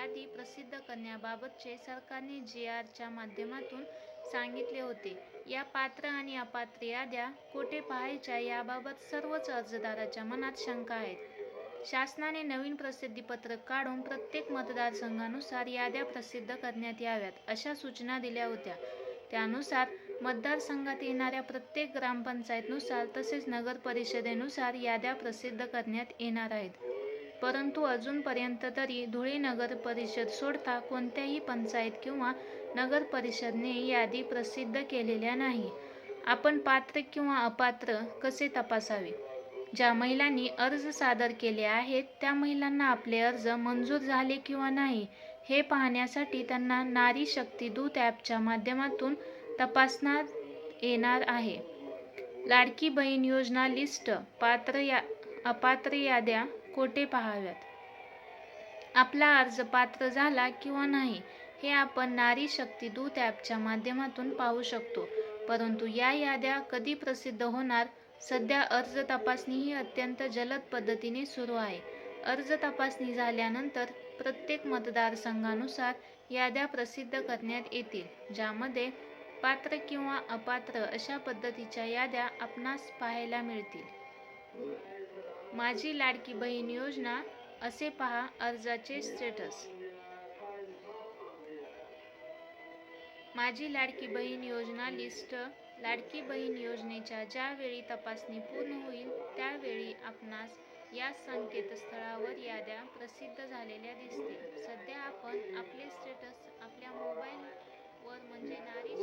यादी प्रसिद्ध करण्याबाबतचे सरकारने जी आरच्या माध्यमातून सांगितले होते. या पात्र आणि अपात्र याद्या कोठे पाहायच्या याबाबत सर्वच अर्जदाराच्या मनात शंका आहेत. शासनाने नवीन प्रसिद्धीपत्रक काढून प्रत्येक मतदारसंघानुसार याद्या प्रसिद्ध करण्यात याव्यात, अशा सूचना दिल्या होत्या. त्यानुसार मतदारसंघात येणाऱ्या प्रत्येक ग्रामपंचायतनुसार तसेच नगरपरिषदेनुसार याद्या प्रसिद्ध करण्यात येणार आहेत. परंतु अजूनपर्यंत तरी धुळे नगर परिषद सोडता कोणत्याही पंचायत किंवा नगरपरिषदेने यादी प्रसिद्ध केलेल्या नाही. आपण पात्र किंवा अपात्र कसे तपासावे? ज्या महिलांनी अर्ज सादर केले आहेत त्या महिलांना आपले अर्ज मंजूर झाले किंवा नाही हे पाहण्यासाठी त्यांना नारी शक्ती दूत ॲपच्या माध्यमातून तपासण्यात येणार आहे. लाडकी बहीण योजना लिस्ट पात्र या अपात्र याद्या कोठे पाहाव्यात? आपला अर्ज पात्र झाला किंवा नाही हे आपण नारी शक्ती दूत ॲपच्या माध्यमातून पाहू शकतो. परंतु या याद्या कधी प्रसिद्ध होणार? सध्या अर्ज तपासणी ही अत्यंत जलद पद्धतीने सुरू आहे. अर्ज तपासणी झाल्यानंतर प्रत्येक मतदारसंघानुसार याद्या प्रसिद्ध करण्यात येतील, ज्यामध्ये पात्र किंवा अपात्र अशा पद्धतीच्या याद्या आपणास पाहायला मिळतील. माझी लाडकी बहीण योजना असे पहा अर्जाचे स्टेटस. माझी लाडकी बहीण योजना लिस्ट लाडकी बहीण योजनेच्या ज्यावेळी तपासणी पूर्ण होईल त्यावेळी आपणास या संकेतस्थळावर याद्या प्रसिद्ध झालेल्या दिसतील. सध्या आपण आपले स्टेटस आपल्या मोबाईलवर म्हणजे नारी